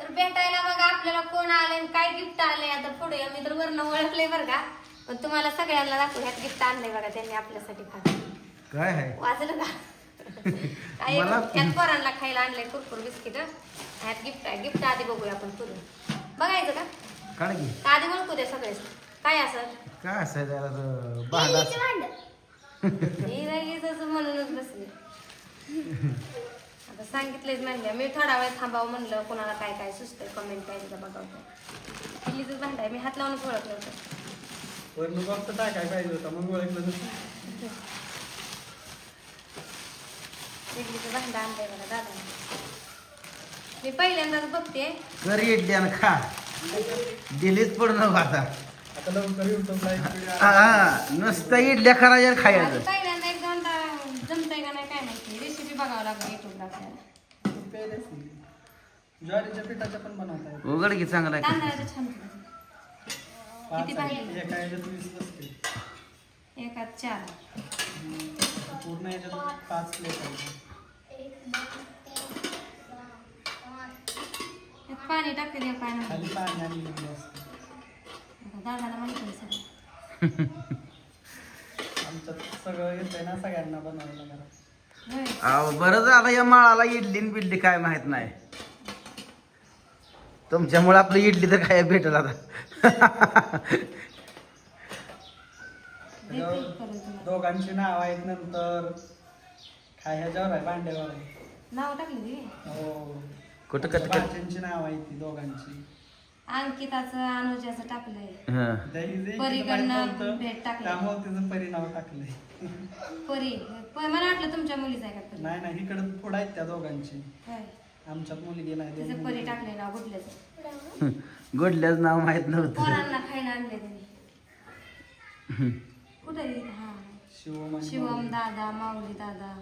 तर भेटायला मग आपल्याला कोण आले आणि काय गिफ्ट आले आता पुढे मी तर वरनं ओळखले बरं का. पण तुम्हाला सगळ्यांना दाखवू ह्यात गिफ्ट आणलंय बघा त्यांनी आपल्यासाठी फार. काय आहे? वाचलं का? काय पोरांना खायला आणलंय कुरकुर बिस्किट ह्यात गिफ्ट आहे. गिफ्ट आधी बघूया आपण पुढे. बघायचं का? आधी ओळखू दे सगळेच काय असं? काय असाय त्याला तर भांडा ही लगेच असं म्हणूनच बसली. आता सांगितलेच म्हणलं मी थोडा वेळ थांबावं म्हणलं कोणाला काय काय सुचतंय कमेंट काय तिथं बघावं पिल्लीच भांडाय मी हात लावूनच ओळखलं होतं. वरनं बॉक्स टाकाय पाहिजे होता? मग ओळखलं नसतं. पिल्लीचं भांडं आणलंय मला दादा मी पहिल्यांदाच बघते. कर इडली आणि खा. दिलीच पडू नको आता. आता लवकर. हा. नुसतं इडल्या करायच्या आणि आधी खायचं पहिल्यांदा एक दोनदा जमतंय का नाही काय माहिती रेसिपी बघावं लागली युट्यूबला आपल्याला तू प्यायलाच नाही. ज्वारीच्या पिठाच्या पण बनवता येतात. उघड की चांगला आहे. तांदळाचं छान होतं. पाच किती आहे. पाहिजे? एका ह्याच्यात वीस बसते एकात चार हम्म. पूर्ण ह्याच्यात पाच प्लेट आहे यात पाणी टाकते काय नाही खाली पाणी आणि लिंबू असतं दादाला माहिती आहे सगळं आमच्यात सगळं येतंय ना सगळ्यांना बनवायला घरात. अहो, बरं झालं या माळाला इडली आणि बिडली काय माहीत नाही. तुमच्यामुळे आपलं इडली तर काय भेटल आता. दोघांची नाव आहेत नंतर. काय ह्याच्यावर आहे भांड्यावर आहे? नाव टाकली हो. कुठं कट नाव आहे ती दोघांची. अंकिताचं अनुजाचं टाकलंय. हं. परीकडनं भेट टाकली. त्यामुळे तिचं परिणाम टाकलंय. परी प- मला वाटलं तुमच्या मुलीचं आहे का परी? नाही नाही इकडं पुढं आहेत त्या दोघांची. होय. आमच्यात मुलगी नाही दोन तिचं परी मुली. टाकलंय नाव गुडल्याचं. गोडल्याच नाव माहीत नव्हतं. पोरांना खायला आणले त्यांनी. कुठे हा. शिवम आणि शिवम माऊली. दादा माऊली दादा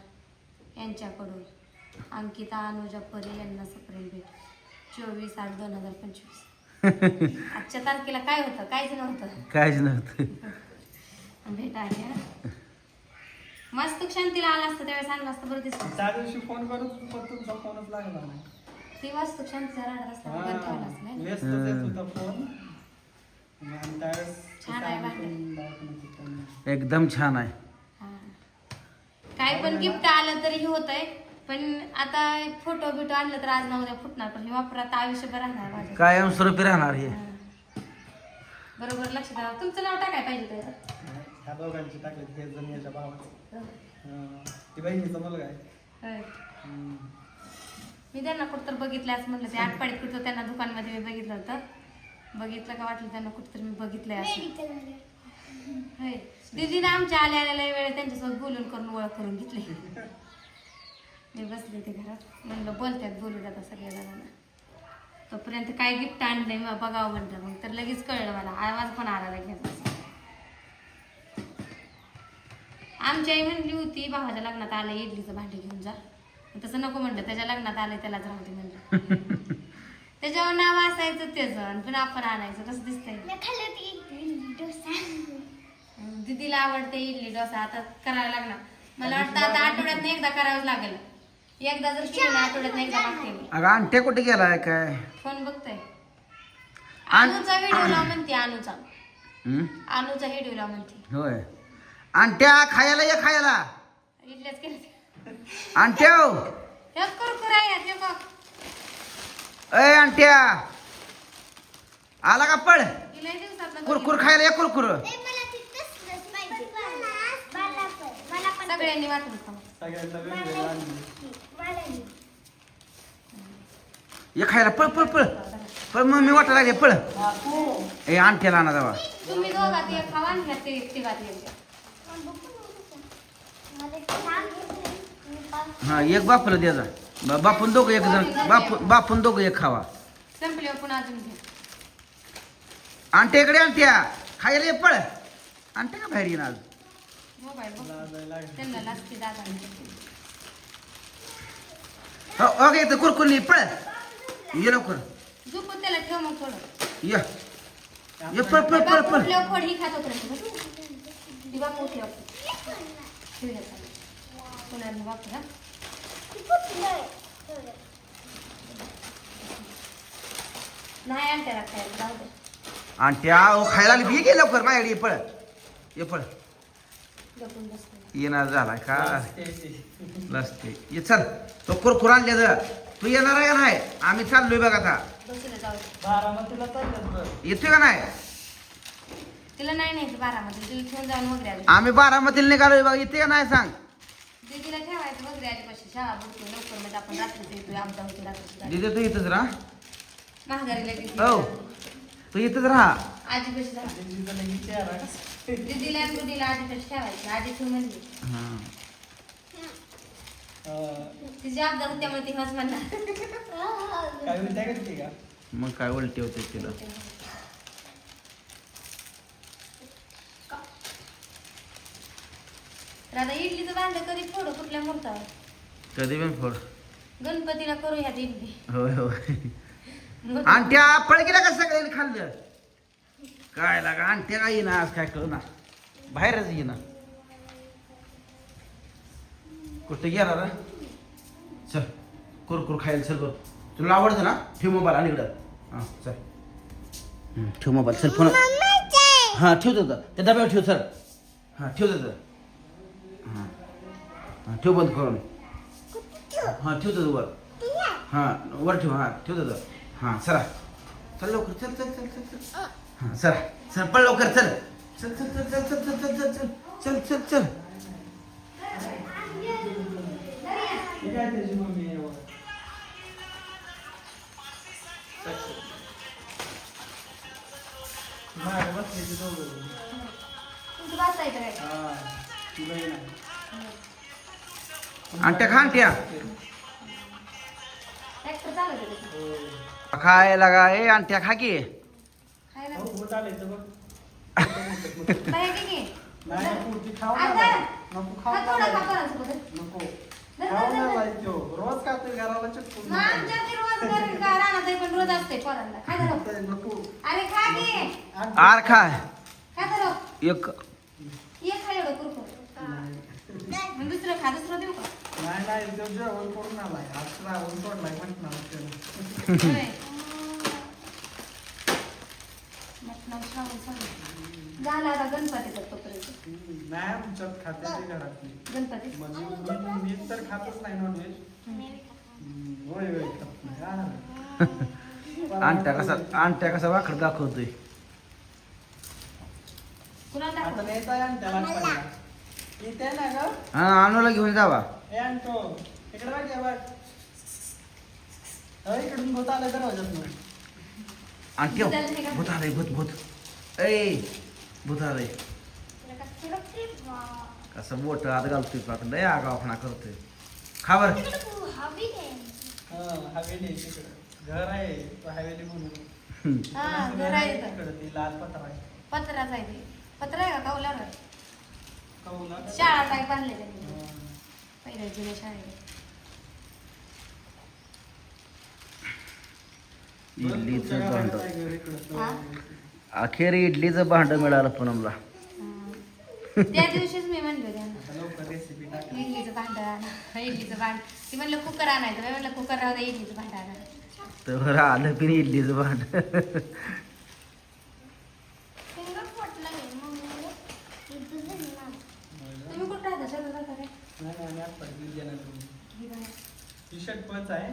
यांच्याकडून. अंकिता अनुजा परी यांना सप्रेम भेट. चोवीस आठ दोन हजार पंचवीस. आजच्या तारखेला काय होतं? काहीच नव्हतं? काहीच नव्हतं. भेट आहे हं. मस्त शांतीला आला असतं त्यावेळेस आणलं असतं बरं दिसतं त्या दिवशी फोन करून पण तुमचा फोनच लागला नाही. ती वास्तू शांतीचा राहणार असतं हा, बंद ठेवला असतं नाही व्यस्तच येत होता फोन आणि त्यावेळेस छान आहे दवाखान्यात होतो. एकदम छान आहे. हा. काय पण गिफ्ट आलं तरी हे होतंय. पण आता फोटो बिटो आणलं तर आज ना उद्या फुटणार पण हे वापरात आयुष्यभर राहणार माझ्या कायमस्वरूपी राहणार हे? हा. बरोबर लक्षात आलं तुमचं नाव टाकाय पाहिजे त्याचं ह्या दोघांची टाकले जण याच्या भावाचं. हा. ती बहिणीचा मुलगा आहे. होय. हम्म. मी त्यांना कुठं बघितलं असं म्हटलं ते आठपाडीत कुठं त्यांना दुकानमध्ये मी बघितलं होतं. बघितलं का वाटलं त्यांना कुठं मी बघितलंय असं. होय. दीदीने आमच्या आल्या आलेल्या वेळेत त्यांच्यासोबत बोलून करून ओळख करून घेतली. मी बसले ते घरात. म्हणलं बोलतात बोलू आता सगळ्या जणांना. तोपर्यंत काय गिफ्ट आणलंय मग बघावं म्हणलं मग तर लगेच कळलं मला. आवाज पण आला लगेच. आमची आई म्हणली होती भावाच्या लग्नात आलं इडलीचं भांडे घेऊन जा. तसं नको म्हणलं. त्याच्या लग्नात आलंय त्यालाच राहू दे म्हणलं. त्याच्यावर नाव असायचं त्याचं आणि पण आपण आणायचं. कसं दिसतंय? दीदीला आवडते इडली डोसा. आता करायला लागणार. मला वाटतं आता आठवड्यात एकदा करावंच लागेल. एकदा जर केलं ना आठवड्यात एकदा मागते मी. अगं अंगठ्या कुठे गेलाय काय? फोन बघतोय. आण- अनुचा व्हिडिओ लाव म्हणते अनुचा. हं? अनुचा व्हिडिओ लाव म्हणते. होय. अंगठ्या खायला ये खायला. इडल्याच केलं अंगठ्या हो. कुरकुर आहे बघ. अय आला का पळ? दिवसात कुरकुर खायला ये कुरकुर. सगळ्यांनी वाटून खाऊ सगळ्यांना वेगवेगळं आणलं. ये खायला पळ पळ पळ. पळ मग मी वाटायला लागले पळ. ए अंगठ्याला आणा जावा तुम्ही दोघात एक खावा आणि ह्या ते तिघात एक. द्या. हा एक बापूला द्या जा बा- बापून दोघं एक जण बापू बापून दोघं एक खावा. संपल्यावर पुन्हा अजून घ्या अंगठ्याकडे अंगठ्या खायला ये पळ. अंगठ्या का बाहेर येईन आज? मोबाईल. त्यांना लागते दादा हो ओके तर कुरकुर नाही पळ. ये लवकर. झोपून त्याला ठेव मग थोडं. ये. ये पळ पळ पळ बापू पळ उठल्यावर फळ ही खात होत. पुन्हा बापू हा. नाही आणते खायला जाऊ दे. खायला गे लवकर माझ्याकडे पळ. ये पळ. येणार झालाय का? ते- ते. लसते ये चल. तो कुरकुर आणले जर तू येणार आहे का नाही? आम्ही चाललोय बघ आता. येतोय का नाही? तिला नाही न्यायचं बारामध्ये तिला ठेवून जाऊन वगैरे आली. आम्ही बारामतीला निघालोय बघ. येते का नाही सांग. दीदीला ठेवायचं वगैरे आली पाशी शाळा बुडतो लवकर म्हणजे आपण रात्रीच येतोय आमचा होतो रात्रीच दिदे तू इथंच राहा. महागारीला. हो. तू इथंच राहा. आजी कशी झाली दीदीला आणि बुद्धीला कशी ठेवायची ठेवून म्हणली हा. अं, तिची आपदा होती त्यामुळे ती हस म्हणणार काय उलट्या करते का मग काय उलटी होते तिला तर आता इडलीचं भांडं कधी फोडू कुठल्या मुहूर्तावर कधी पण फोड गणपतीला करू ह्या इडली होय होय आणि त्या पळकीला कसं सगळ्यांनी खाल्लं काय लागा आणि काय येईना आज काय कळना. बाहेरच येईना. कुठं गेला रे चल कुरकुर खायला चल बघ तुला आवडतं ना ठेव मोबाईल आणि इकडं. हां चल. ठेव मोबाईल चल फोन. हां ठेव तर त्या डब्यावर ठेव सर हां ठेव तर हां. हां ठेव बंद करून. हां ठेव तर वर. हां वर ठेव हां ठेव तर हां चला. चल लवकर चल चल चल चल चल. हां चला चल पळ लवकर चल चल चल चल चल चल चल चल चल चल चल चल हे काय त्याची मम्मी आहे बघा. मागे बसले ते दोघं. तुमचं बसायचं काय हा, ती बहीण आहे. आणट्या खा आणट्या ट्रॅक्टर चालत होते हो. खाय लागा ए आणट्या खा की बघ. बाहेर घे की. नाही, खाऊ आता? नका. नको खाऊ हा, थोडा नका. खा खाऊ त्यो. रोज खातोय घराला चटकून मग आमच्या घरी रोज घरी का रानात आहे, पण रोज असते पोरांना खा धरो. नको अरे खा की आण- आर खाय खा धरो. एक ये खा एवढं कुरकुर मग दुसरं खा दुसरं देऊ का नाही नाही तो जेवण करून आलाय आज श्रावण सोडलाय म्हटणार त्यानं. होय. मटणावर श्रावण चालू. झाला आता गणपतीचा तोपर्यंत हम्म, नाही आमच्यात खाते ते घरातली. गणपती म्हणजे मी मी तर खातच नाही नॉनव्हेज होय होय खात नाही. हा. आणट्या कसा वाकड दाखवतोय. कुणाला आता दाखव? न्यायचा आहे आणि त्याला खायला. इथे ना ग? हा आणूला घेऊन जावा. हे आणतो इकडे बघ हे बघ. अहो, इकडून भूत आलं आणि ठेव भूत आलंय भूत भूत. ए भूत आलंय कसं बोट आत घालतोय पाक लय आगावपणा करतोय. खा बर. हवेली घर आहे तो हवेली म्हणून. हा घर आहे इथं. तिकडं ती लाल पत्र आहे. पत्राच आहे ते. पत्र आहे का? कौलावर आहे? कौला शाळा काय बांधले त्यांनी हा. पहिल्या जुन्या शाळेत. इडलीचं भांड. हा? अखेर इडलीचं भांड मिळालं पूनमला. त्या दिवशीच मी म्हणले त्यांना इडलीचं भांड आणा. इडलीचं भांड. ती म्हणलं कुकर आणायचं. मी म्हणलं कुकर राहू दे इडलीचं भांड आणा. तर आलं पण इडलीचं भांड. तुम्ही कुठं राहता? शर्ट पच आहे.